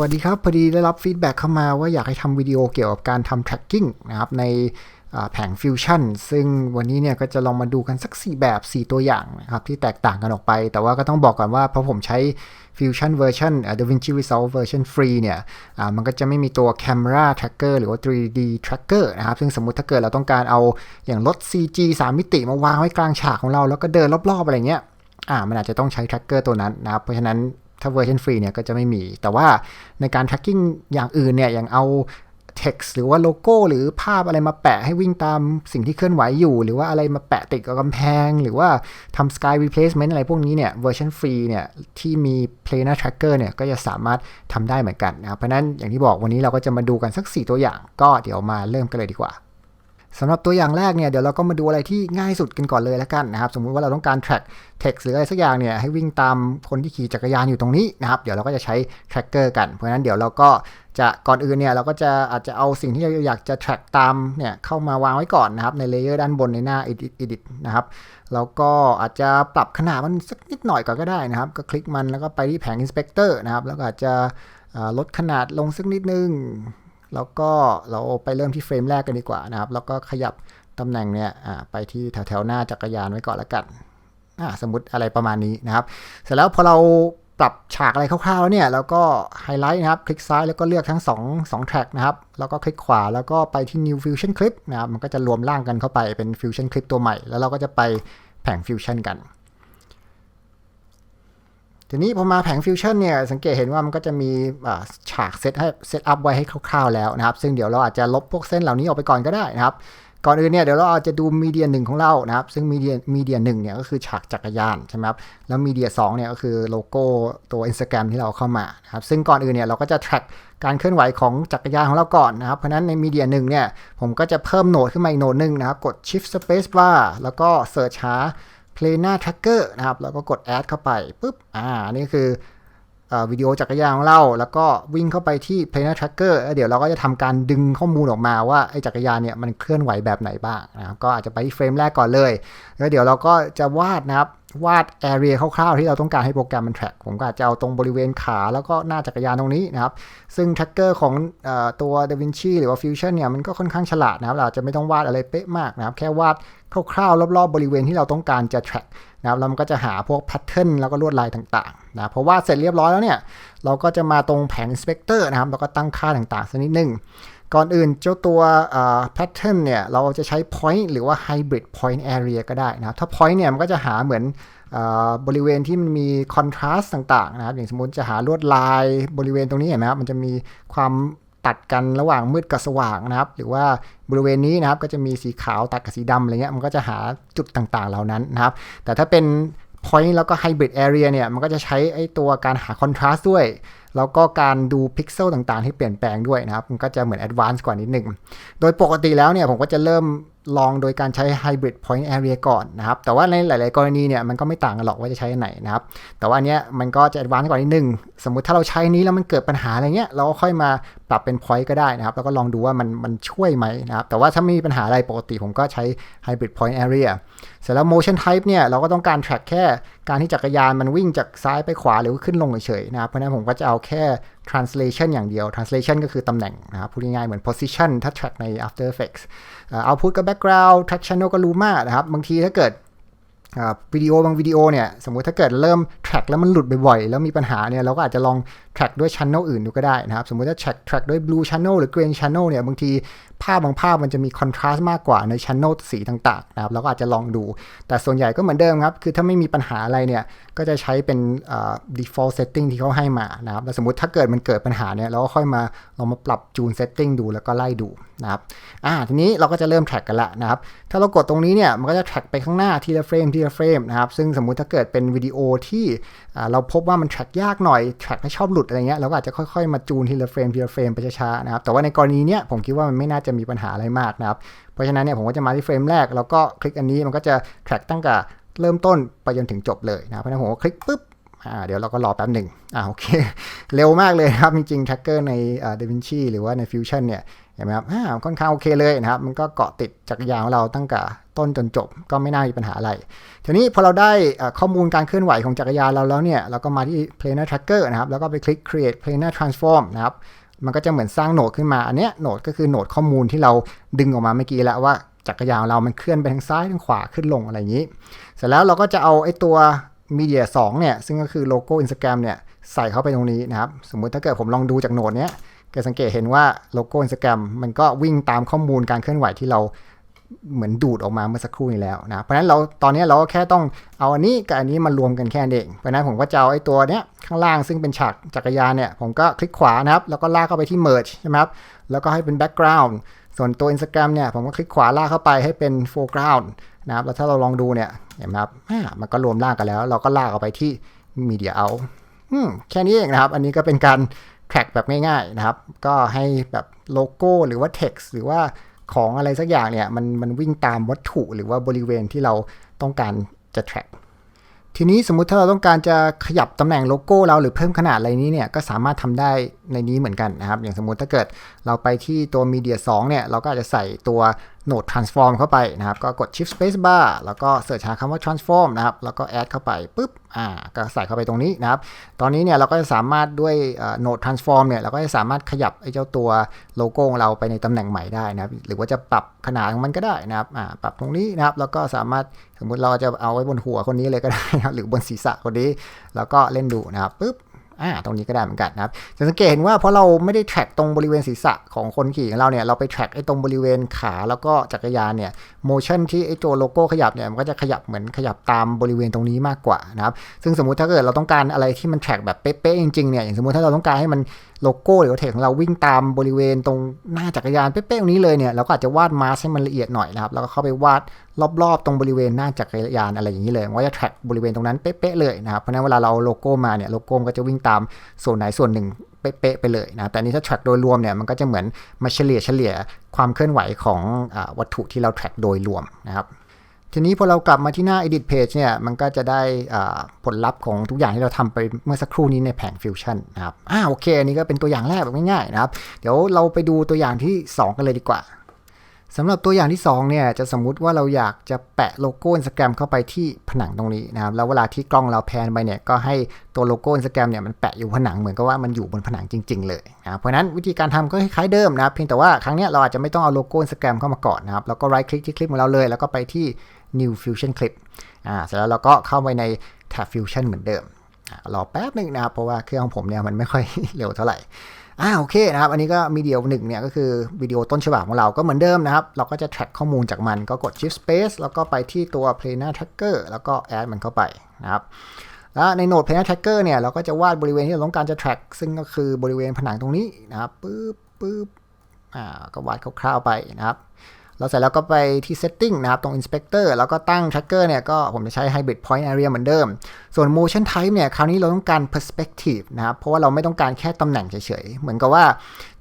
วัสดีครับ พอดีได้รับฟีดแบ็กเข้ามาว่าอยากให้ทำวิดีโอเกี่ยวกับการทำ tracking นะครับในแผง Fusion ซึ่งวันนี้เนี่ยก็จะลองมาดูกันสัก 4 แบบ 4 ตัวอย่างนะครับที่แตกต่างกันออกไป แต่ว่าก็ต้องบอกก่อนว่าเพราะผมใช้ Fusion version อ่า DaVinci Resolve version free เนี่ยมันก็จะไม่มีตัว camera tracker หรือว่า 3D tracker นะครับ ซึ่งสมมุติถ้าเกิดเราต้องการเอาอย่างรถ CG 3 มิติมาวางไว้กลางฉากของเรา แล้วก็เดินรอบๆอะไรเงี้ยอ่ามันอาจจะต้องใช้ tracker ตัวนั้นนะครับเพราะฉะนั้น ถ้าเวอร์ชันฟรีเนี่ยก็จะไม่มี แต่ว่าในการ tracking อย่างอื่นเนี่ยอย่างเอา text หรือว่าโลโก้หรือภาพอะไรมาแปะให้วิ่งตามสิ่งที่เคลื่อนไหวอยู่ หรือว่าอะไรมาแปะติดกับกำแพง หรือว่าทำ sky replacement อะไรพวกนี้เนี่ยเวอร์ชันฟรีเนี่ยที่มี planar tracker เนี่ยก็จะสามารถทำได้เหมือนกันนะครับเพราะฉะนั้นอย่างที่บอกวันนี้เราก็จะมาดูกันสัก 4 ตัวอย่าง ก็เดี๋ยวมาเริ่มกันเลยดีกว่า สำหรับตัวอย่างแรกเนี่ยเดี๋ยวเราก็มาดูอะไรที่ง่ายสุดกันก่อนเลยแล้วกันนะครับสมมุติว่าเราต้องการ track text หรืออะไรสักอย่างเนี่ยให้วิ่งตามคนที่ขี่จักรยานอยู่ตรงนี้นะครับเดี๋ยวเราก็จะใช้ tracker กัน เพราะฉะนั้นเดี๋ยวเราก็จะก่อนอื่นเนี่ยเราก็จะอาจจะเอาสิ่งที่เราอยากจะ track ตามเนี่ยเข้ามาวางไว้ก่อนนะครับในเลเยอร์ด้านบนในหน้า edit edit นะครับแล้วก็อาจจะปรับขนาดมันสักนิดหน่อยก่อนก็ได้นะครับ ก็คลิกมันแล้วก็ไปที่แผง inspector นะครับแล้วก็อาจจะลดขนาดลงสักนิดนึง แล้วก็เราไปเริ่มที่เฟรมแรกกันดีกว่านะครับ แล้วก็ขยับตำแหน่งเนี่ยไปที่แถวๆหน้าจักรยานไว้ก่อนละกันสมมติอะไรประมาณนี้นะครับ เสร็จแล้วพอเราปรับฉากอะไรคร่าวๆแล้วเนี่ยแล้วก็ไฮไลท์นะครับ คลิกซ้ายแล้วก็เลือกทั้ง2 2 track นะครับ แล้วก็คลิกขวาแล้วก็ไปที่ new fusion clip นะครับ มันก็จะรวมร่างกันเข้าไปเป็น fusion clip ตัวใหม่ แล้วเราก็จะไปแผง fusion กัน ทีนี้พอมาแผงฟิวชั่นเนี่ยสังเกตเห็นว่ามันก็จะมีฉากเซตให้เซตอัพไว้ให้คร่าวๆแล้วนะครับ ซึ่งเดี๋ยวเราอาจจะลบพวกเส้นเหล่านี้ออกไปก่อนก็ได้นะครับ ก่อนอื่นเนี่ยเดี๋ยวเราอาจจะดูมีเดียหนึ่งของเรานะครับ ซึ่งมีเดียมีเดียหนึ่งเนี่ยก็คือฉากจักรยานใช่ไหมครับแล้วมีเดียสองเนี่ยก็คือโลโก้ตัว Instagram ที่เราเข้ามานะครับซึ่งก่อนอื่นเนี่ยเราก็จะ track การเคลื่อนไหวของจักรยานของเราก่อนนะครับ เพราะนั้นในมีเดียหนึ่งเนี่ยผมก็จะเพิ่มโหนดขึ้นมาอีกโหนดหนึ่งนะครับกด shift space bar แล้วก็ search หา Cleaner tracker นะครับ แล้วก็กด add เข้าไปปุ๊บ อ่า นี่คือ วิดีโอจักรยานของเราแล้วก็วิ่งเข้าไปที่ planar tracker แล้วเดี๋ยวเราก็จะทำการดึงข้อมูลออกมาว่าไอ้จักรยานเนี่ยมันเคลื่อนไหวแบบไหนบ้างนะครับก็อาจจะไปที่เฟรมแรกก่อนเลย แล้วเดี๋ยวเราก็จะวาดนะครับวาด area คร่าวๆ ที่เราต้องการให้โปรแกรมมัน track ผมก็อาจจะเอาตรงบริเวณขาแล้วก็หน้าจักรยานตรงนี้นะครับ ซึ่ง tracker ของอตัว DaVinci หรือว่า Fusion เนี่ยมันก็ค่อนข้างฉลาดนะครับ เราจะไม่ต้องวาดอะไรเป๊ะมากนะครับ แค่วาดคร่าวๆ รอบๆ บริเวณที่เราต้องการจะ track นะครับแล้วมันก็จะหาพวกแพทเทิร์นแล้วก็ลวดลายต่าง นะเพราะว่าเสร็จเรียบร้อยแล้วเนี่ย เราก็จะมาตรงแผง inspector นะครับแล้วก็ตั้งค่าต่างๆสักนิดนึงก่อนอื่นเจ้าตัวแพทเทิร์นเนี่ย เราจะใช้ point หรือว่า hybrid point area ก็ได้นะครับ ถ้า point เนี่ย มันก็จะหาเหมือนบริเวณที่มันมี contrast ต่างๆ นะครับ อย่างสมมติจะหาลวดลายบริเวณตรงนี้เห็นไหมครับ มันจะมีความตัดกันระหว่างมืดกับสว่างนะครับ หรือว่าบริเวณนี้นะครับก็จะมีสีขาวตัดกับสีดำอะไรเงี้ยมันก็จะหาจุดต่างๆ เหล่านั้นนะครับ แต่ถ้าเป็น point แล้วก็ hybrid area เนี่ย มันก็จะใช้ไอ้ตัวการหา contrast ด้วย แล้วก็การดูพิกเซลต่างๆ ที่เปลี่ยนแปลงด้วยนะครับ มันก็จะเหมือน advanced กว่านิดหนึ่ง โดยปกติแล้วเนี่ย ผมก็จะเริ่มลองโดยการใช้ hybrid point area ก่อนนะครับ แต่ว่าในหลาย ๆ กรณีเนี่ยมันก็ไม่ต่างกันหรอกว่าจะใช้ไหนนะครับ แต่ว่าอันเนี้ยมันก็จะ advance กว่านิดนึง สมมุติถ้าเราใช้นี้แล้วมันเกิดปัญหาอะไรเงี้ยเราก็ค่อยมาปรับเป็น point ก็ได้นะครับ แล้วก็ลองดูว่ามันมันช่วยไหมนะครับ แต่ว่าถ้าไม่มีปัญหาอะไรปกติผมก็ใช้ hybrid point area เสร็จแล้ว motion type เนี่ยเราก็ต้องการ track แค่การที่จักรยานมันวิ่งจากซ้ายไปขวาหรือขึ้นลงเฉยๆนะครับ เพราะนั้นผมก็จะเอาแค่ translation อย่างเดียว translation ก็คือตำแหน่งนะครับพูดง่ายๆเหมือน position ถ้า track ใน After Effects output กับ background track channel ก็ Luma นะครับบางทีถ้าเกิด วิดีโอบางวิดีโอเนี่ยสมมุติถ้าเกิดเริ่ม track แล้วมันหลุดบ่อยๆ แล้วมีปัญหาเนี่ยเราก็อาจจะลอง track ด้วย channel อื่นดูก็ได้นะครับ สมมุติถ้า track track ด้วย blue channel หรือ green channel เนี่ยบางทีภาพบางภาพมันจะมี contrast มากกว่าใน channel สีต่างๆนะครับเราก็อาจจะลองดู แต่ส่วนใหญ่ก็เหมือนเดิมครับ คือถ้าไม่มีปัญหาอะไรเนี่ยก็จะใช้เป็น default setting ที่เขาให้มานะครับแล้วสมมติถ้าเกิดมันเกิดปัญหาเนี่ยเราก็ค่อยมาลองมาปรับจูน setting ดูแล้วก็ไล่ดูนะครับอ่าทีนี้เราก็จะเริ่ม track กันละนะครับถ้าเรากดตรงนี้เนี่ยมันก็จะ track ไปข้างหน้าทีละเฟรมทีละเฟรมนะครับซึ่งสมมุติถ้าเกิดเป็นวิดีโอที่เราพบว่ามัน track ยากหน่อย track ไม่ชอบหลุดอะไรเงี้ยเราก็อาจจะค่อยๆมาจูนทีละเฟรมทีละเฟรมไปช้าๆนะครับแต่ว่าในกรณีเนี้ยผมคิดว่ามันไม่น่าจะมีปัญหาอะไรมากนะครับเพราะฉะนั้นเนี่ยผมก็จะมาที่เฟรมแรกแล้วก็คลิกอันนี้มันก็จะ track ตั้งแต่เริ่มต้นไปจนถึงจบเลยนะเพราะฉะนั้นผมก็คลิกปุ๊บอ่าเดี๋ยวเราก็รอแป๊บหนึ่งอ่าโอเค เร็วมากเลยครับ จริงๆ tracker ใน DaVinci หรือว่าใน Fusion เนี่ย ห็นไหมครับอ่าค่อนข้างโอเคเลยนะครับ มันก็เกาะติดจักรยานของเราตั้งแต่ต้นจนจบ ก็ไม่น่ามีปัญหาอะไร ทีนี้พอเราได้ข้อมูลการเคลื่อนไหวของจักรยานเราแล้วเนี่ย เราก็มาที่ planar tracker นะครับ แล้วก็ไปคลิก create planar transform นะครับ มันก็จะเหมือนสร้างโหนดขึ้นมา อันเนี้ยโหนดก็คือโหนดข้อมูลที่เราดึงออกมาเมื่อกี้แล้วว่าจักรยานเรามันเคลื่อนไปทางซ้ายทางขวาขึ้นลงอะไรอย่างนี้ เสร็จแล้วเราก็จะเอาไอ้ตัว media 2เนี่ย ซึ่งก็คือโลโก้ Instagram เนี่ย ใส่เข้าไปตรงนี้นะครับ สมมุติถ้าเกิดผมลองดูจากโหนดเนี้ย จะสังเกตเห็นว่าโลโก้ Instagram มันก็วิ่งตามข้อมูลการเคลื่อนไหวที่เราเหมือนดูดออกมาเมื่อสักครู่นี้แล้วนะ เพราะฉะนั้นเราตอนนี้เราก็แค่ต้องเอาอันนี้กับอันนี้มารวมกันแค่นั้นเอง เพราะนั้นผมก็จะเอาไอ้ตัวเนี้ยข้างล่างซึ่งเป็นฉากจักรยานเนี่ยผมก็คลิกขวานะครับ แล้วก็ลากเข้าไปที่ merge ใช่ไหมครับ แล้วก็ให้เป็น background ส่วนตัว Instagram เนี่ยผมก็คลิกขวาลากเข้าไปให้เป็น foreground นะครับ แล้วถ้าเราลองดูเนี่ยเห็นไหมครับมันก็รวมลากกันแล้ว เราก็ลากเอาไปที่ media out แค่นี้เองนะครับ อันนี้ก็เป็นการ แทร็กแบบง่ายๆนะครับ ก็ให้แบบโลโก้หรือว่า text หรือว่าของอะไรสักอย่างเนี่ยมันมันวิ่งตามวัตถุหรือว่าบริเวณที่เราต้องการจะแทร็กทีนี้สมมุติถ้าเราต้องการจะขยับตำแหน่งโลโก้เราหรือเพิ่มขนาดอะไรนี้เนี่ยก็สามารถทำได้ในนี้เหมือนกันนะครับ อย่างสมมุติถ้าเกิดเราไปที่ตัว Media 2เนี่ยเราก็อาจจะใส่ตัว Node Transform เข้าไปนะครับ ก็กด Shift Space Bar แล้วก็เสิร์ชหาคำว่า Transform นะครับ แล้วก็ Add เข้าไปปุ๊บ อ่า ก็ใส่เข้าไปตรงนี้นะครับ ตอนนี้เนี่ยเราก็จะสามารถด้วย Node Transform เนี่ย เราก็จะสามารถขยับไอ้เจ้าตัวโลโก้ของเราไปในตำแหน่งใหม่ได้นะครับ หรือว่าจะปรับขนาดของมันก็ได้นะครับ อ่า ปรับตรงนี้นะครับ แล้วก็สามารถสมมติเราจะเอาไว้บนหัวคนนี้เลยก็ได้นะหรือบนศีรษะคนนี้ แล้วก็เล่นดูนะครับปุ๊บ อ่าตรงนี้ก็ได้เหมือนกันนะครับจะสังเกตเห็นว่าเพราะเราไม่ได้แทร็กตรงบริเวณศีรษะของคนขี่ของเราเนี่ยเราไปแทร็กไอ้ตรงบริเวณขาแล้วก็จักรยานเนี่ยโมชั่นที่ไอ้ตัวโลโก้ขยับเนี่ยมันก็จะขยับเหมือนขยับตามบริเวณตรงนี้มากกว่านะครับซึ่งสมมุติถ้าเกิดเราต้องการอะไรที่มันแทร็กแบบเป๊ะๆจริงๆเนี่ยอย่างสมมติถ้าเราต้องการให้มัน โลโก้หรือเทคของเราวิ่งตามบริเวณตรงหน้าจักรยานเป๊ะๆตรงนี้เลยเนี่ยเราก็อาจจะวาดมาสให้มันละเอียดหน่อยนะครับแล้วก็เข้าไปวาดรอบๆ ตรงบริเวณหน้าจักรยานอะไรอย่างนี้เลยว่าจะแทร็กบริเวณตรงนั้นเป๊ะๆเลยนะครับเพราะนั้นเวลาเราโลโก้มาเนี่ยโลโก้ก็จะวิ่งตามส่วนไหนส่วนหนึ่งเป๊ะๆไปเลยนะแต่นี้ถ้าแทร็กโดยรวมเนี่ยมันก็จะเหมือนมาเฉลี่ยเฉลี่ยความเคลื่อนไหวของอวัตถุที่เราแทร็กโดยรวมนะครับ ทีนี้พอเรากลับมาที่หน้า edit page เนี่ย มันก็จะได้ผลลัพธ์ของทุกอย่างที่เราทำไปเมื่อสักครู่นี้ในแผง Fusion นะครับ อ่าโอเค อันนี้ก็เป็นตัวอย่างแรกแบบง่ายๆนะครับ เดี๋ยวเราไปดูตัวอย่างที่ 2 กันเลยดีกว่าสำหรับตัวอย่างที่ 2 เนี่ย จะสมมุติว่าเราอยากจะแปะโลโก้ Instagram เข้าไปที่ผนังตรงนี้นะครับ แล้วเวลาที่กล้องเราแพนไปเนี่ย ก็ให้ตัวโลโก้ Instagram เนี่ยมันแปะอยู่ผนังเหมือนกับว่ามันอยู่บนผนังจริง ๆ เลยนะเพราะนั้นวิธีการทำก็คล้ายเดิมนะครับ เพียงแต่ว่าครั้งนี้เราอาจจะไม่ต้องเอาโลโก้ Instagram เข้ามาก่อนนะครับ แล้วก็ right click ที่คลิปของเราเลย แล้วก็ไปที่ new fusion clip อ่าเสร็จแล้วเราก็เข้าไปใน tab fusion เหมือนเดิมรอแป๊บนึงนะครับ เพราะว่าเครื่องของผมเนี่ยมันไม่ค่อยเร็วเท่าไหร่อ่าโอเคนะครับ อันนี้ก็วิดีโอหนึ่งเนี่ยก็คือวิดีโอต้นฉบับของเราก็เหมือนเดิมนะครับ เราก็จะ track ข้อมูลจากมันก็กด shift space แล้วก็ไปที่ตัว planar tracker แล้วก็ add มันเข้าไปนะครับแล้วในโหนด planar tracker เนี่ยเราก็จะวาดบริเวณที่เราต้องการจะ track ซึ่งก็คือบริเวณผนังตรงนี้นะครับปึ๊บปึ๊บอ่าก็วาดคร่าวๆไปนะครับ เราเสร็จแล้วก็ไปที่ setting นะครับตรง inspector แล้วก็ตั้ง tracker เนี่ยก็ผมจะใช้ hybrid point area เหมือนเดิม ส่วน motion type เนี่ยคราวนี้เราต้องการ perspective นะครับ เพราะว่าเราไม่ต้องการแค่ตำแหน่งเฉยๆ เหมือนกับว่า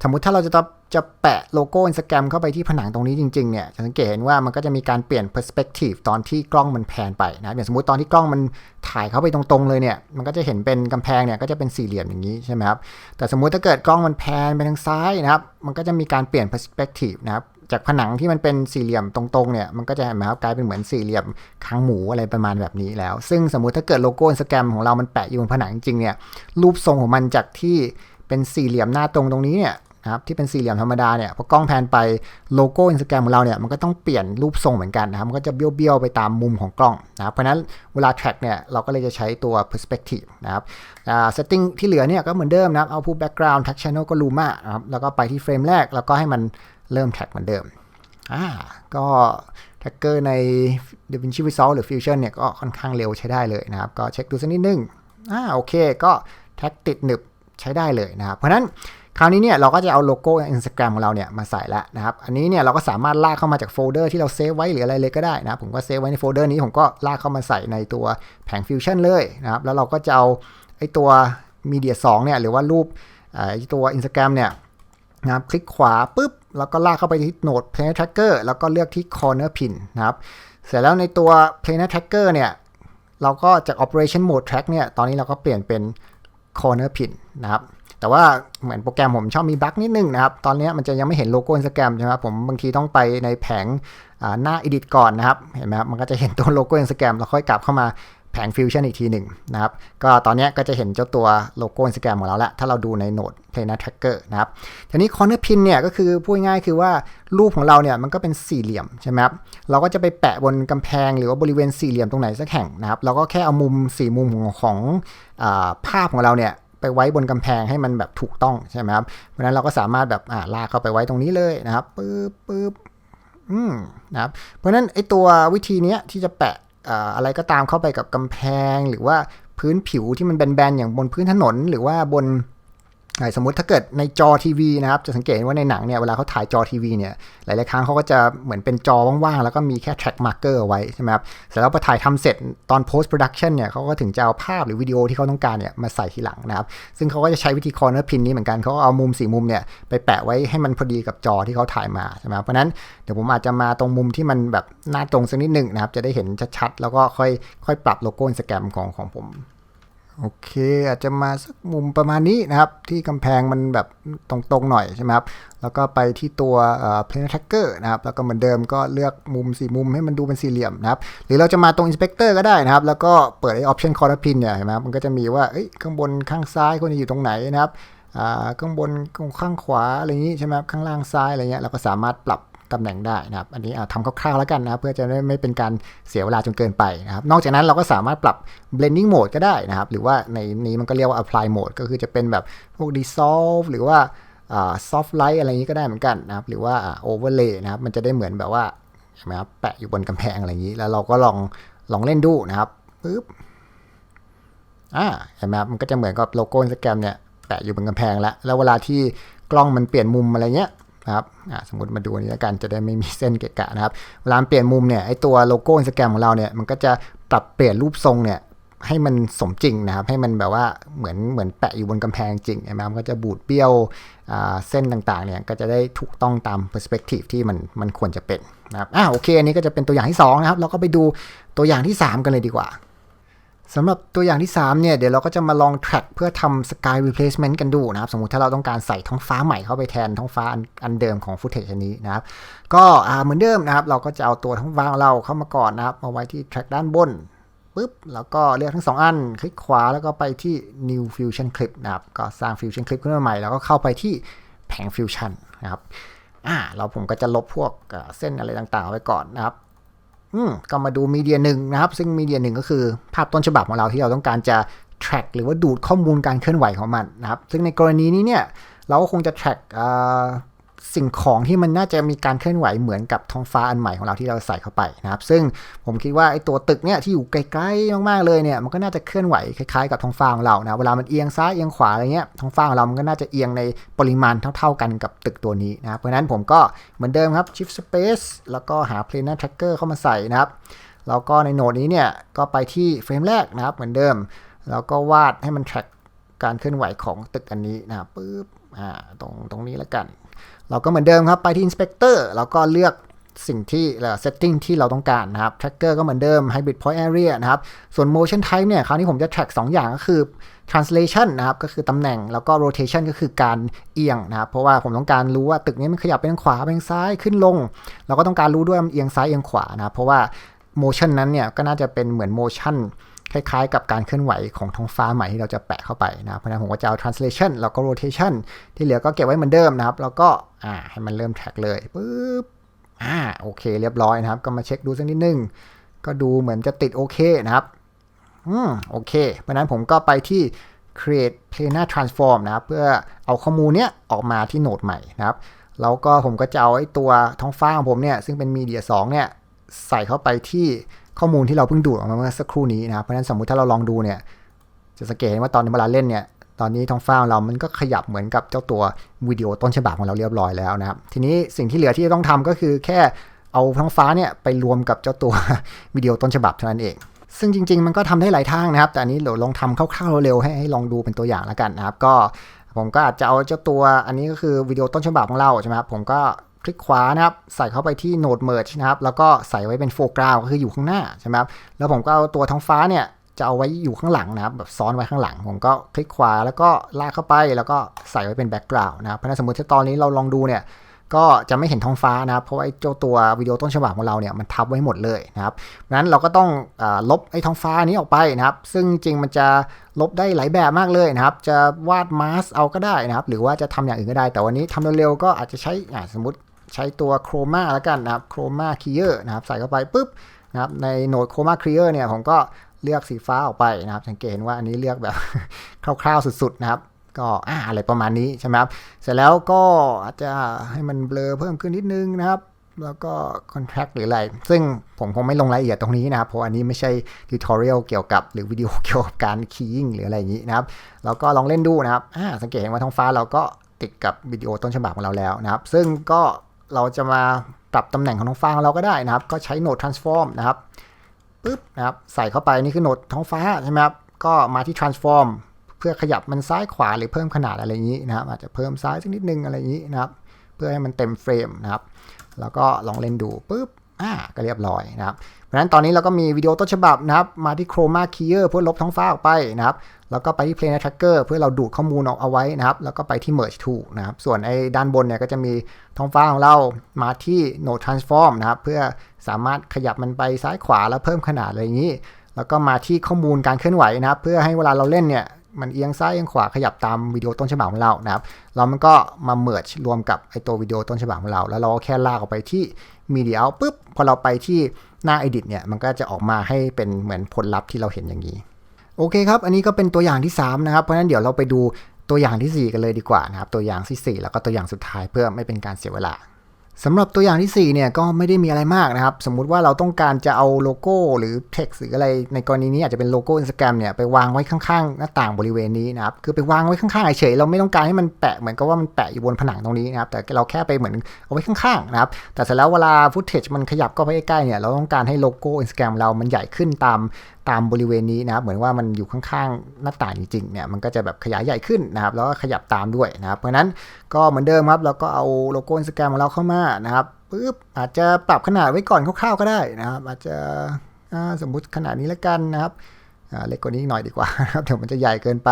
สมมติถ้าเราจะจะแปะโลโก้ Instagram เข้าไปที่ผนังตรงนี้จริงๆเนี่ยจะสังเกตเห็นว่ามันก็จะมีการเปลี่ยน perspective ตอนที่กล้องมันแพนไปนะอย่างสมมติตอนที่กล้องมันถ่ายเข้าไปตรงๆเลยเนี่ยมันก็จะเห็นเป็นกำแพงเนี่ยก็จะเป็นสี่เหลี่ยมอย่างนี้ใช่ไหมครับแต่สมมุติถ้าเกิดกล้องมันแพนไปทางซ้ายนะครับมันก็จะมีการเปลี่ยน perspective นะครับ จากผนังที่มันเป็นสี่เหลี่ยมตรงๆเนี่ยมันก็จะเห็นไหมครับกลายเป็นเหมือนสี่เหลี่ยมค้างหมูอะไรประมาณแบบนี้แล้ว ซึ่งสมมุติถ้าเกิดโลโก้สแกมของเรามันแปะอยู่บนผนังจริงเนี่ยรูปทรงของมันจากที่เป็นสี่เหลี่ยมหน้าตรงตรงนี้เนี่ยนะครับที่เป็นสี่เหลี่ยมธรรมดาเนี่ยพอกล้องแพนไปโลโก้อินสตาแกรมของเราเนี่ยมันก็ต้องเปลี่ยนรูปทรงเหมือนกันนะครับมันก็จะเบี้ยวๆไปตามมุมของกล้องนะครับเพราะนั้นเวลา track เนี่ยเราก็เลยจะใช้ตัว perspective นะครับ setting ที่เหลือเนี่ยก็เหมือนเดิมนะครับ output background track channel ก็ luma นะครับแล้วก็ไปที่เฟรมแรกแล้วก็ให้มัน เริ่ม track เหมือนเดิมอ่าก็แท็กเกอร์ใน DaVinci Resolve หรือ Fusion เนี่ยก็ค่อนข้างเร็วใช้ได้เลยนะครับ ก็เช็คดูสักนิดนึงอ่าโอเคก็แท็กติดหนึบใช้ได้เลยนะครับ เพราะนั้นคราวนี้เนี่ยเราก็จะเอาโลโก้ Instagram ของเราเนี่ยมาใส่แล้วนะครับ อันนี้เนี่ยเราก็สามารถลากเข้ามาจากโฟลเดอร์ที่เราเซฟไว้หรืออะไรเลยก็ได้นะผมก็เซฟไว้ในโฟลเดอร์นี้ผมก็ลากเข้ามาใส่ในตัวแผง Fusion เลยนะครับ แล้วเราก็จะเอาไอ้ตัว Media 2เนี่ยหรือว่ารูปไอ้ตัว Instagram เนี่ยนะครับคลิกขวาปุ๊บ แล้วก็ลากเข้าไปที่โหนด Planar Tracker แล้วก็เลือกที่ Corner Pin นะครับ เสร็จแล้วในตัว Planar Tracker เนี่ย เราก็จาก Operation Mode Track เนี่ย ตอนนี้เราก็เปลี่ยนเป็น Corner Pin นะครับ แต่ว่าเหมือนโปรแกรมผมชอบมีบั๊กนิดนึงนะครับ ตอนนี้มันจะยังไม่เห็นโลโก้ Instagram ใช่ไหมครับ ผมบางทีต้องไปในแผงหน้า Edit ก่อนนะครับ เห็นไหมครับ มันก็จะเห็นตัวโลโก้ Instagram แล้วค่อยกลับเข้ามา ผงฟิวชั่นอีกทีหนึ่งนะครับ ก็ตอนนี้ก็จะเห็นเจ้าตัวโลโก้ Instagram ของเราแล้ว ถ้าเราดูในโหนด Planner Tracker นะครับ ทีนี้ Corner Pin เนี่ยก็คือพูดง่ายคือว่ารูปของเราเนี่ยมันก็เป็นสี่เหลี่ยมใช่ไหมครับ เราก็จะไปแปะบนกำแพงหรือว่าบริเวณสี่เหลี่ยมตรงไหนสักแห่งนะครับ เราก็แค่เอามุมสี่มุมของของอภาพของเราเนี่ยไปไว้บนกำแพงให้มันแบบถูกต้องใช่ไหมครับ เพราะนั้นเราก็สามารถแบบลากเข้าไปไว้ตรงนี้เลยนะครับปึ๊บปึ๊บอืมนะครับ เพราะนั้นไอตัววิธีนี้ที่จะแปะ อะไรก็ตามเข้าไปกับกำแพง หรือว่าพื้นผิวที่มันแบนๆอย่างบนพื้นถนน หรือว่าบน สมมติถ้าเกิดในจอทีวีนะครับจะสังเกตว่าในหนังเนี่ยเวลาเขาถ่ายจอทีวีเนี่ยหลายๆครั้งเขาก็จะเหมือนเป็นจอว่างๆ แล้วก็มีแค่ track marker เอาไว้ใช่ไหมครับเสร็จแล้วพอถ่ายทำเสร็จตอน post production เนี่ยเขาก็ถึงจะเอาภาพหรือวิดีโอที่เขาต้องการเนี่ยมาใส่ทีหลังนะครับ ซึ่งเขาก็จะใช้วิธี corner pin นี้เหมือนกันเขาเอามุมสี่มุมเนี่ยไปแปะไว้ให้มันพอดีกับจอที่เขาถ่ายมาใช่ไหมครับเพราะนั้นเดี๋ยวผมอาจจะมาตรงมุมที่มันแบบหน้าตรงสักนิดหนึ่งนะครับจะได้เห็นชัดๆแล้วก็ค่อยค่อยปรับโลโก้ Instagram ของของผม โอเคอาจจะมาสักมุมประมาณนี้นะครับ ที่กำแพงมันแบบตรงๆหน่อยใช่ไหมครับ แล้วก็ไปที่ตัว Planar Tracker นะครับ แล้วก็เหมือนเดิมก็เลือกมุมสี่มุมให้มันดูเป็นสี่เหลี่ยมนะครับ หรือเราจะมาตรง Inspector ก็ได้นะครับ แล้วก็เปิดไอ้ Option Corner Pin เนี่ยเห็นไหมครับมันก็จะมีว่าเอ้ยข้างบนข้างซ้ายควรจะอยู่ตรงไหนนะครับข้างบนข้างขวาอะไรอย่างนี้ใช่ไหมครับข้างล่างซ้ายอะไรเงี้ยเราก็สามารถปรับ ตำแหน่งได้นะครับ อันนี้ทำคร่าวๆแล้วกันนะเพื่อจะไม่เป็นการเสียเวลาจนเกินไปนะครับ นอกจากนั้นเราก็สามารถปรับ blending mode ก็ได้นะครับ หรือว่าในนี้มันก็เรียกว่า apply mode ก็คือจะเป็นแบบพวก dissolve หรือว่า soft light อะไรอย่างนี้ก็ได้เหมือนกันนะครับ หรือว่า overlay นะครับ มันจะได้เหมือนแบบว่าใช่ไหมครับแปะอยู่บนกำแพงอะไรอย่างนี้ แล้วเราก็ลองลองเล่นดูนะครับปึ๊บอ่าเห็นไหมครับมันก็จะเหมือนกับโลโก้ Instagram เนี่ยแปะอยู่บนกำแพงแล้ว แล้วเวลาที่กล้องมันเปลี่ยนมุมอะไรเงี้ย นะครับสมมติมาดูนี้แล้วกันจะได้ไม่มีเส้นเกะกะนะครับเวลาเปลี่ยนมุมเนี่ยไอตัวโลโก้อินสตาแกรมของเราเนี่ยมันก็จะปรับเปลี่ยนรูปทรงเนี่ยให้มันสมจริงนะครับ ให้มันแบบว่าเหมือนเหมือนแปะอยู่บนกำแพงจริงใช่ไหมมันก็จะบูดเบี้ยวเส้นต่างๆเนี่ยก็จะได้ถูกต้องตามเปอร์สเปกทีฟที่มันมันควรจะเป็นนะครับอ่าโอเคอันนี้ก็จะเป็นตัวอย่างที่2นะครับเราก็ไปดูตัวอย่างที่ 3 กันเลยดีกว่า สำหรับตัวอย่างที่ 3 เนี่ย เดี๋ยวเราก็จะมาลอง track เพื่อทำ sky replacement กันดูนะครับ สมมุติถ้าเราต้องการใส่ท้องฟ้าใหม่เข้าไปแทนท้องฟ้าอันเดิมของ footage อันนี้นะครับ ก็เหมือนเดิมนะครับ เราก็จะเอาตัวท้องฟ้าของเราเข้ามาก่อนนะครับ มาไว้ที่ track ด้านบนปุ๊บ แล้วก็เลือกทั้ง 2 อัน คลิกขวาแล้วก็ไปที่ new fusion clip นะครับ ก็สร้าง fusion clip ขึ้นมาใหม่ แล้วก็เข้าไปที่แผง fusion นะครับ อ่า เราผมก็จะลบพวกเส้นอะไรต่างๆไว้ก่อนนะครับ ก็มาดูมีเดียหนึ่งนะครับ ซึ่งมีเดียหนึ่งก็คือภาพต้นฉบับของเราที่เราต้องการจะ track หรือว่าดูดข้อมูลการเคลื่อนไหวของมันนะครับ ซึ่งในกรณีนี้เนี่ย เราก็คงจะ track สิ่งของที่มันน่าจะมีการเคลื่อนไหวเหมือนกับท้องฟ้าอันใหม่ของเราที่เราใส่เข้าไปนะครับ ซึ่งผมคิดว่าไอ้ตัวตึกเนี่ยที่อยู่ไกลๆมากๆเลยเนี่ยมันก็น่าจะเคลื่อนไหวคล้ายๆกับท้องฟ้าของเรานะเวลามันเอียงซ้ายเอียงขวาอะไรเงี้ยท้องฟ้าของเรามันก็น่าจะเอียงในปริมาณเท่า ๆกันกับตึกตัวนี้นะครับเพราะนั้นผมก็เหมือนเดิมครับ shift space แล้วก็หา planar tracker เข้ามาใส่นะครับแล้วก็ในโหนดนี้เนี่ยก็ไปที่เฟรมแรกนะครับเหมือนเดิม แล้วก็วาดให้มัน track การเคลื่อนไหวของตึกอันนี้นะครับปึ๊บอ่าตรงตรงนี้แล้วกัน เราก็เหมือนเดิมครับไปที่ Inspector แล้วก็เลือกสิ่งที่ setting ที่เราต้องการนะครับ Tracker ก็เหมือนเดิม Hybrid Point Area นะครับ ส่วน Motion Type เนี่ย คราวนี้ผมจะ track 2 อย่างก็คือ translation นะครับ ก็คือตำแหน่ง แล้วก็ rotation ก็คือการเอียงนะครับ เพราะว่าผมต้องการรู้ว่าตึกนี้มันขยับไปทางขวาไปทางซ้ายขึ้นลง เราก็ต้องการรู้ด้วยมันเอียงซ้ายเอียงขวานะครับ เพราะว่า motion นั้นเนี่ย ก็น่าจะเป็นเหมือน motion คล้ายๆ กับการเคลื่อนไหวของท้องฟ้าใหม่ที่เราจะแปะเข้าไปนะเพราะนั้นผมก็จะเอา translation แล้วก็ rotation ที่เหลือก็เก็บไว้เหมือนเดิมนะครับ แล้วก็อ่าให้มันเริ่มแท็กเลยปุ๊บอ่าโอเค เรียบร้อยนะครับ ก็มาเช็คดูสักนิดนึง ก็ดูเหมือนจะติดโอเคนะครับอืมโอเค เพราะนั้นผมก็ไปที่ create planar transform นะครับ เพื่อเอาข้อมูลเนี้ยออกมาที่โหนดใหม่นะครับ แล้วก็ผมก็จะเอาไอ้ตัวท้องฟ้าของผมเนี่ยซึ่งเป็นมีเดีย2เนี่ยใส่เข้าไปที่ ข้อมูลที่เราเพิ่งดูดออกมาเมื่อสักครู่นี้นะครับ เพราะฉะนั้นสมมุติถ้าเราลองดูเนี่ย จะสังเกตว่าตอนเวลาเล่นเนี่ย ตอนนี้ท้องฟ้าของเรามันก็ขยับเหมือนกับเจ้าตัววิดีโอต้นฉบับของเราเรียบร้อยแล้วนะครับ ทีนี้สิ่งที่เหลือที่จะต้องทำก็คือแค่เอาท้องฟ้าเนี่ยไปรวมกับเจ้าตัววิดีโอต้นฉบับเท่านั้นเองซึ่งจริง ๆ มันก็ทำได้หลายทางนะครับ แต่อันนี้เราลองทำคร่าวๆเร็วๆให้ให้ลองดูเป็นตัวอย่างแล้วกันนะครับ ก็ผมก็อาจจะเอาเจ้าตัวอันนี้ก็คือวิดีโอต้นฉบับของเราใช่ไหมครับผมก็ คลิกขวานะครับ ใส่เข้าไปที่ Node Merge นะครับ แล้วก็ใส่ไว้เป็น foreground ก็คืออยู่ข้างหน้าใช่ไหมครับ แล้วผมก็เอาตัวท้องฟ้าเนี่ยจะเอาไว้อยู่ข้างหลังนะครับแบบซ้อนไว้ข้างหลัง ผมก็คลิกขวาแล้วก็ลากเข้าไปแล้วก็ใส่ไว้เป็นแบ็กกราวน์นะครับ เพราะฉะนั้นสมมติถ้าตอนนี้เราลองดูเนี่ยก็จะไม่เห็นท้องฟ้านะครับ เพราะว่าไอ้เจ้าตัววิดีโอต้นฉบับของเราเนี่ยมันทับไว้หมดเลยนะครับนั้นเราก็ต้องอลบไอ้ท้องฟ้านี้ออกไปนะครับ ซึ่งจริงมันจะลบได้หลายแบบมากเลยนะครับ จะวาดมาสเอาก็ได้นะครับ หรือว่าจะทำอย่างอื่นก็ได้ แต่วันนี้ทำเร็วๆก็อาจจะใช้สมมติ ใช้ตัวโครมาแล้วกันนะครับโครมาคีเออร์นะครับ ใส่เข้าไปปุ๊บนะครับในโหนดโครมาคีเออร์เนี่ยผมก็เลือกสีฟ้าออกไปนะครับ สังเกตว่าอันนี้เลือกแบบคร่าวๆสุดๆนะครับ ก็อ่าอะไรประมาณนี้ใช่ไหมครับเสร็จแล้วก็อาจจะให้มันเบลอเพิ่มขึ้นนิดนึงนะครับแล้วก็ contract หรืออะไร ซึ่งผมคงไม่ลงรายละเอียดตรงนี้นะครับ เพราะอันนี้ไม่ใช่ tutorial เกี่ยวกับ หรือวิดีโอเกี่ยวกับการ keying หรืออะไรอย่างนี้นะครับเราก็ลองเล่นดูนะครับ สังเกตเห็นว่าท้องฟ้าเราก็ติดกับวิดีโอต้นฉบับของเราแล้วนะครับ ซึ่งก็ เราจะมาปรับตำแหน่งของท้องฟ้าของเราก็ได้นะครับ ก็ใช้โหนด transform นะครับปึ๊บนะครับ ใส่เข้าไปนี่คือโหนดท้องฟ้าใช่ไหมครับ ก็มาที่ transform เพื่อขยับมันซ้ายขวาหรือเพิ่มขนาดอะไรอย่างนี้นะครับ อาจจะเพิ่มซ้ายสักนิดนึงอะไรอย่างนี้นะครับ เพื่อให้มันเต็มเฟรมนะครับ แล้วก็ลองเล่นดูปึ๊บ อ่าก็เรียบร้อยนะครับ เพราะฉะนั้นตอนนี้เราก็มีวิดีโอต้นฉบับนะครับ มาที่ Chroma Keyer เพื่อลบท้องฟ้าออกไปนะครับ แล้วก็ไปที่ Plane Tracker เพื่อเราดูดข้อมูลออกเอาไว้นะครับ แล้วก็ไปที่ Merge Tool นะครับ ส่วนไอ้ด้านบนเนี่ยก็จะมีท้องฟ้าของเรามาที่ Node Transform นะครับ เพื่อสามารถขยับมันไปซ้ายขวาแล้วเพิ่มขนาดอะไรอย่างนี้ แล้วก็มาที่ข้อมูลการเคลื่อนไหวนะครับ เพื่อให้เวลาเราเล่นเนี่ย มันเอียงซ้ายเอียงขวาขยับตามวิดีโอต้นฉบับของเรานะครับแล้วมันก็มาเมิร์รวมกับไอตัววิดีโอต้นฉบับของเรา แล้วเราก็แค่ลากออกไปที่มีเดียปุ๊บพอเราไปที่หน้า Edit เนี่ยมันก็จะออกมาให้เป็นเหมือนผลลัพธ์ที่เราเห็นอย่างนี้โอเคครับ อันนี้ก็เป็นตัวอย่างที่ 3 นะครับ เพราะฉะนั้นเดี๋ยวเราไปดูตัวอย่างที่ 4 กันเลยดีกว่านะครับ ตัวอย่างที่ 4 แล้วก็ตัวอย่างสุดท้ายเพื่อไม่เป็นการเสียเวลา สำหรับตัวอย่างที่ 4 เนี่ยก็ไม่ได้มีอะไรมากนะครับ สมมุติว่าเราต้องการจะเอาโลโก้หรือ text หรืออะไรในกรณีนี้อาจจะเป็นโลโก้ Instagram เนี่ยไปวางไว้ข้างๆ หน้าต่างบริเวณนี้นะครับ คือไปวางไว้ข้างๆเฉยเราไม่ต้องการให้มันแปะเหมือนกับว่ามันแปะอยู่บนผนังตรงนี้นะครับ แต่เราแค่ไปเหมือนเอาไว้ข้างๆนะครับ แต่เสร็จแล้วเวลาฟุตเทจมันขยับก็ไปใกล้ๆเนี่ยเราต้องการให้โลโก้ Instagram เรามันใหญ่ขึ้นตาม ตามบริเวณนี้นะครับเหมือนว่ามันอยู่ข้างๆหน้าต่างจริงๆเนี่ยมันก็จะแบบขยายใหญ่ขึ้นนะครับแล้วก็ขยับตามด้วยนะครับเพราะนั้นก็เหมือนเดิมครับเราก็เอาโลโก้ Instagram ของเราเข้ามานะครับปุ๊บอาจจะปรับขนาดไว้ก่อนคร่าวๆก็ได้นะครับ อาจจะสมมุติขนาดนี้แล้วกันนะครับเล็กกว่านี้หน่อยดีกว่าครับเดี๋ยวมันจะใหญ่เกินไป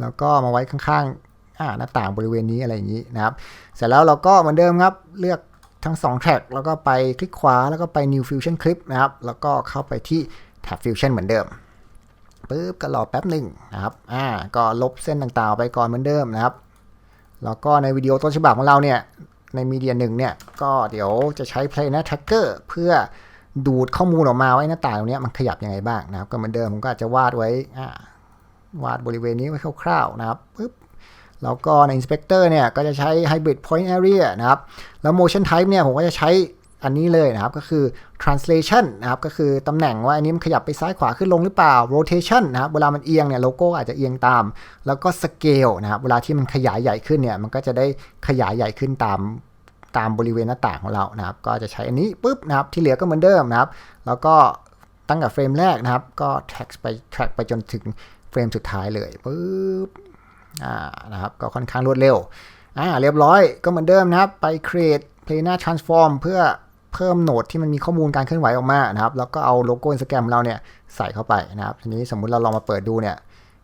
แล้วก็มาไว้ข้างๆหน้าต่างบริเวณนี้อะไรอย่างนี้นะครับ เสร็จแล้วเราก็เหมือนเดิมครับเลือกทั้ง2แท็กแล้วก็ไปคลิกขวาแล้วก็ไป new fusion clip นะครับ แล้วก็เข้าไปที่ แท็บ fusion เหมือนเดิมปุ๊บก็รอแป๊บหนึ่งนะครับ อ่า ก็ลบเส้นต่างๆไปก่อนเหมือนเดิมนะครับ แล้วก็ในวิดีโอต้นฉบับของเราเนี่ย ในมีเดียหนึ่งเนี่ย ก็เดี๋ยวจะใช้ Planar Tracker เพื่อดูดข้อมูลออกมาไว้หน้าต่างตรงนี้มันขยับยังไงบ้างนะครับ ก็เหมือนเดิมผมก็อาจจะวาดไว้ อ่าวาดบริเวณนี้ไว้คร่าวๆนะครับปึ๊บแล้วก็ใน Inspector เนี่ย ก็จะใช้ Hybrid Point Area นะครับ แล้ว Motion Type เนี่ย ผมก็จะใช้ อันนี้เลยนะครับก็คือ translation นะครับก็คือตำแหน่งว่าอันนี้มันขยับไปซ้ายขวาขึ้นลงหรือเปล่า rotation นะครับเวลามันเอียงเนี่ยโลโก้อาจจะเอียงตาม แล้วก็ scale นะครับเวลาที่มันขยายใหญ่ขึ้นเนี่ยมันก็จะได้ขยายใหญ่ขึ้นตามตามบริเวณหน้าต่างของเรานะครับ ก็จะใช้อันนี้ปุ๊บนะครับที่เหลือก็เหมือนเดิมนะครับ แล้วก็ตั้งแต่เฟรมแรกนะครับ ก็ track ไป track ไปจนถึงเฟรมสุดท้ายเลยปุ๊บอ่านะครับก็ค่อนข้างรวดเร็วอ่าเรียบร้อยก็เหมือนเดิมนะครับ ไป create planar transform เพื่อ เพิ่มโหนดที่มันมีข้อมูลการเคลื่อนไหวออกมานะครับ แล้วก็เอาโลโก้ Instagram เราเนี่ยใส่เข้าไปนะครับ ทีนี้สมมุติเราลองมาเปิดดูเนี่ย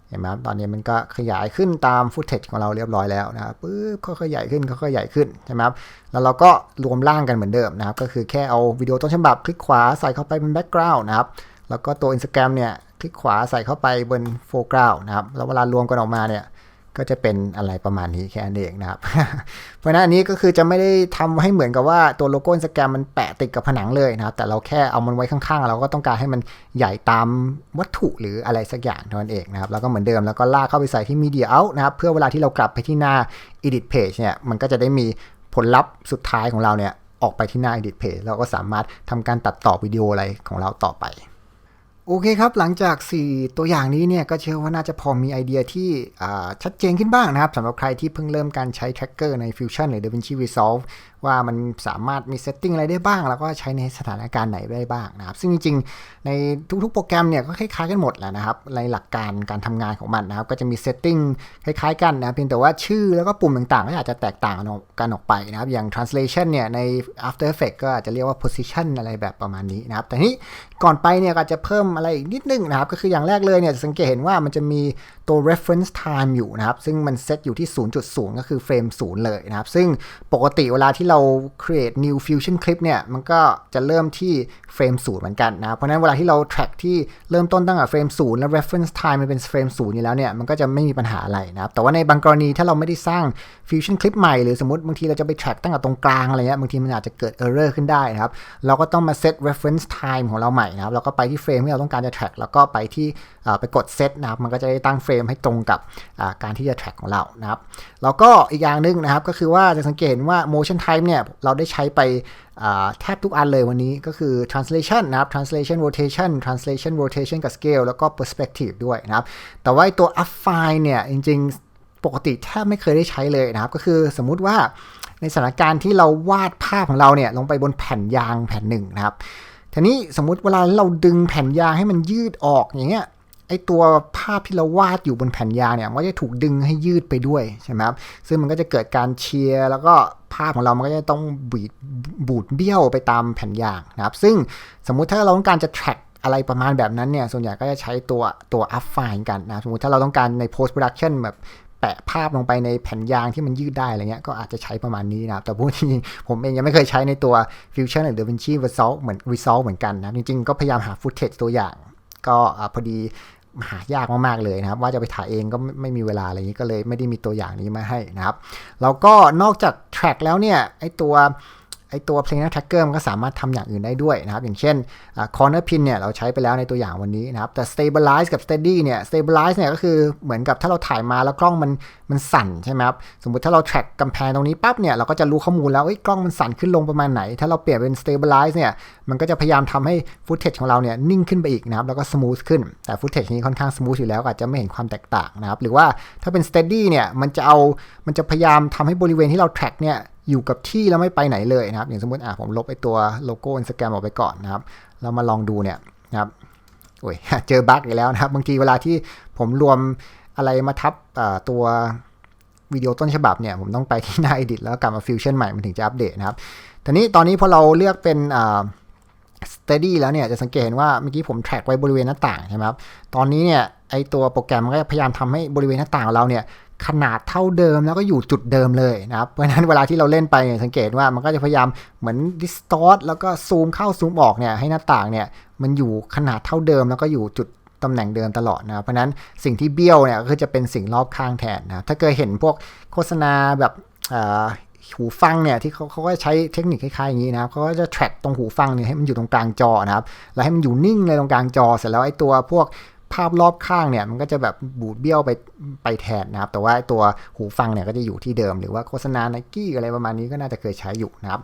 เห็นไหมครับตอนนี้มันก็ขยายขึ้นตามฟุตเทจของเราเรียบร้อยแล้วนะครับปึ๊บค่อยๆใหญ่ขึ้นค่อยๆใหญ่ขึ้นใช่ไหมครับแล้วเราก็รวมร่างกันเหมือนเดิมนะครับ ก็คือแค่เอาวิดีโอต้นฉบับคลิกขวาใส่เข้าไปเป็นแบ็กกราวน์นะครับแล้วก็ตัว Instagram เนี่ยคลิกขวาใส่เข้าไปบนโฟกราวน์นะครับแล้วเวลารวมกันออกมาเนี่ย ก็จะเป็นอะไรประมาณนี้แค่นั้นเองนะครับ เพราะนั้นอันนี้ก็คือจะไม่ได้ทำให้เหมือนกับว่าตัวโลโก้สแกมมันแปะติดกับผนังเลยนะครับ แต่เราแค่เอามันไว้ข้างๆ เราก็ต้องการให้มันใหญ่ตามวัตถุหรืออะไรสักอย่างเท่านั้นเองนะครับ แล้วก็เหมือนเดิมแล้วก็ลากเข้าไปใส่ที่ Media Out นะครับ เพื่อเวลาที่เรากลับไปที่หน้า Edit Page เนี่ย มันก็จะได้มีผลลัพธ์สุดท้ายของเราเนี่ยออกไปที่หน้า Edit Page เราก็สามารถทำการตัดต่อวิดีโออะไรของเราต่อไป โอเคครับ หลังจาก 4 ตัวอย่างนี้เนี่ยก็เชื่อว่าน่าจะพอมีไอเดียที่ชัดเจนขึ้นบ้างนะครับสำหรับใครที่เพิ่งเริ่มการใช้ tracker ใน Fusion หรือ DaVinci Resolve ว่ามันสามารถมีเซตติ้งอะไรได้บ้าง แล้วก็ใช้ในสถานการณ์ไหนได้บ้างนะครับ ซึ่งจริงๆ ในทุกๆ โปรแกรมเนี่ยก็คล้ายๆกันหมดแหละนะครับ ในหลักการการทำงานของมันนะครับ ก็จะมีเซตติ้งคล้ายๆ กันนะเพียงแต่ว่าชื่อแล้วก็ปุ่มต่างๆ ก็อาจจะแตกต่างกันออกไปนะครับ อย่าง translation เนี่ยใน After Effects ก็อาจจะเรียกว่า position อะไรแบบประมาณนี้นะครับ แต่นี้ก่อนไปเนี่ยก็จะเพิ่มอะไรอีกนิดนึงนะครับ ก็คืออย่างแรกเลยเนี่ยสังเกตเห็นว่ามันจะมีตัว reference time อยู่นะครับ ซึ่งมันเซตอยู่ที่ 0.0 ก็คือเฟรม0เลยนะครับ ซึ่งปกติเวลาที่เรา create new fusion clip เนี่ย มันก็จะเริ่มที่เฟรม0เหมือนกันนะ เพราะนั้นเวลาที่เรา track ที่เริ่มต้นตั้งแต่เฟรม0แล้ว reference time มันเป็นเฟรม0อยู่แล้วเนี่ย มันก็จะไม่มีปัญหาอะไรนะครับ แต่ว่าในบางกรณีถ้าเราไม่ได้สร้าง fusion clip ใหม่ หรือสมมติบางทีเราจะไป track ตั้งแต่ตรงกลางอะไรเงี้ย บางทีมันอาจจะเกิด error ขึ้นได้นะครับ เราก็ต้องมา set reference time ของเราใหม่นะครับ เราก็ไปที่เฟรมที่เราต้องการจะ track แล้วก็ไปที่ ไปกด set นะครับมันก็จะได้ตั้งเฟรมให้ตรงกับการที่จะ track ของเรานะครับแล้วก็อีกอย่างหนึ่งนะครับก็คือว่าจะสังเกตว่า motion type เนี่ยเราได้ใช้ไปแทบทุกอันเลยวันนี้ก็คือ translation นะครับ translation rotation translation rotation กับ scale แล้วก็ perspective ด้วยนะครับแต่ว่าตัว up file เนี่ยจริงๆปกติแทบไม่เคยได้ใช้เลยนะครับ ก็คือสมมุติว่าในสถานการณ์ที่เราวาดภาพของเราเนี่ยลงไปบนแผ่นยางแผ่นหนึ่งนะครับทีนี้สมมุติเวลาเราดึงแผ่นยางให้มันยืดออกอย่างเงี้ย ไอตัวภาพที่เราวาดอยู่บนแผ่นยางเนี่ย มันก็จะถูกดึงให้ยืดไปด้วยใช่ไหมครับซึ่งมันก็จะเกิดการเชียร์แล้วก็ภาพของเรามันก็จะต้องบีดบูดเบี้ยวไปตามแผ่นยางนะครับ ซึ่งสมมุติถ้าเราต้องการจะ track อะไรประมาณแบบนั้นเนี่ย ส่วนใหญ่ก็จะใช้ตัวตัว up file กันนะ สมมติถ้าเราต้องการใน post production แบบแปะภาพลงไปในแผ่นยางที่มันยืดได้อะไรเงี้ย ก็อาจจะใช้ประมาณนี้นะครับ แต่พวกนี้ผมเองยังไม่เคยใช้ในตัว Fusion หรือ DaVinci Resolve เหมือน Resolve เหมือนกันนะ จริงๆ ก็พยายามหา footage ตัวอย่าง ก็พอดีหายากมาก ๆ เลยนะครับ ว่าจะไปถ่ายเองก็ไม่มีเวลาอะไรนี้ก็เลยไม่ได้มีตัวอย่างนี้มาให้นะครับ แล้วก็นอกจากแทร็กแล้วเนี่ยไอตัว ไอตัว planar tracker มันก็สามารถทำอย่างอื่นได้ด้วยนะครับ อย่างเช่น corner pin เนี่ยเราใช้ไปแล้วในตัวอย่างวันนี้นะครับ แต่ stabilize กับ steady เนี่ย stabilize เนี่ยก็คือเหมือนกับถ้าเราถ่ายมาแล้วกล้องมันมันสั่นใช่ไหมครับ สมมติถ้าเรา track กำแพงตรงนี้ปั๊บเนี่ยเราก็จะรู้ข้อมูลแล้วกล้องมันสั่นขึ้นลงประมาณไหน ถ้าเราเปลี่ยนเป็น stabilize เนี่ยมันก็จะพยายามทำให้ footage ของเราเนี่ยนิ่งขึ้นไปอีกนะครับแล้วก็ smooth ขึ้น แต่ footage นี้ค่อนข้าง smooth อยู่แล้วอาจจะไม่เห็นความแตกต่างนะครับ หรือว่าถ้าเป็น steady เนี่ยมันจะเอามันจะพยายามทำให้บริเวณที่เรา track เนี่ย อยู่กับที่แล้วไม่ไปไหนเลยนะครับ อย่างสมมติอะผมลบไอตัวโลโก้อินสตาแกรมออกไปก่อนนะครับ เรามาลองดูเนี่ยนะครับโอ้ยเจอบั๊กอีกแล้วนะครับ บางทีเวลาที่ผมรวมอะไรมาทับตัววิดีโอต้นฉบับเนี่ย ผมต้องไปที่หน้า edit แล้วกลับมาฟิวชั่นใหม่มันถึงจะอัปเดตนะครับทีนี้ตอนนี้พอเราเลือกเป็น steady แล้วเนี่ยจะสังเกตเห็นว่าเมื่อกี้ผมแทร็กไว้บริเวณหน้าต่างใช่ไหมครับ ตอนนี้เนี่ยไอตัวโปรแกรมมันก็พยายามทำให้บริเวณหน้าต่างของเราเนี่ย ขนาดเท่าเดิมแล้วก็อยู่จุดเดิมเลยนะครับ เพราะฉะนั้นเวลาที่เราเล่นไปสังเกตว่ามันก็จะพยายามเหมือน distort แล้วก็ซูมเข้าซูมออกเนี่ยให้หน้าต่างเนี่ยมันอยู่ขนาดเท่าเดิมแล้วก็อยู่จุดตำแหน่งเดิมตลอดนะเพราะนั้นสิ่งที่เบี้ยวเนี่ยก็จะเป็นสิ่งรอบข้างแทนนะถ้าเกิดเห็นพวกโฆษณาแบบหูฟังเนี่ยที่เขาเขาก็ใช้เทคนิคคล้ายๆอย่างนี้นะครับเขาก็จะ track ตรงหูฟังเนี่ยให้มันอยู่ตรงกลางจอนะครับแล้วให้มันอยู่นิ่งเลยตรงกลางจอเสร็จแล้วไอ้ตัวพวก ภาพรอบข้างเนี่ยมันก็จะแบบบูดเบี้ยวไปไปแทนนะครับ แต่ว่าตัวหูฟังเนี่ยก็จะอยู่ที่เดิมหรือว่าโฆษณาไนกี้อะไรประมาณนี้ก็น่าจะเคยใช้อยู่นะครับ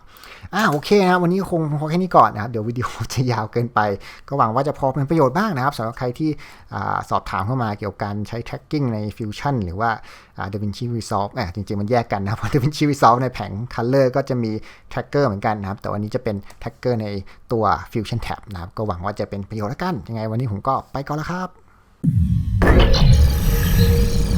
อ่าโอเคนะวันนี้คงพอแค่นี้ก่อนนะครับเดี๋ยววิดีโอจะยาวเกินไป ก็หวังว่าจะพอเป็นประโยชน์บ้างนะครับสำหรับใครที่สอบถามเข้ามาเกี่ยวกับการใช้ tracking ใน Fusion หรือว่า DaVinci Resolve อ่จริงๆมันแยกกันนะเพราะ DaVinci Resolve ในแผง Color ก็จะมี tracker เหมือนกันนะครับ แต่วันนี้จะเป็น tracker ในตัว Fusion Tab นะครับก็หวังว่าจะเป็นประโยชน์ล้วกัน ยังไงวันนี้ผมก็ไปก่อนแล้วครับ Thank you.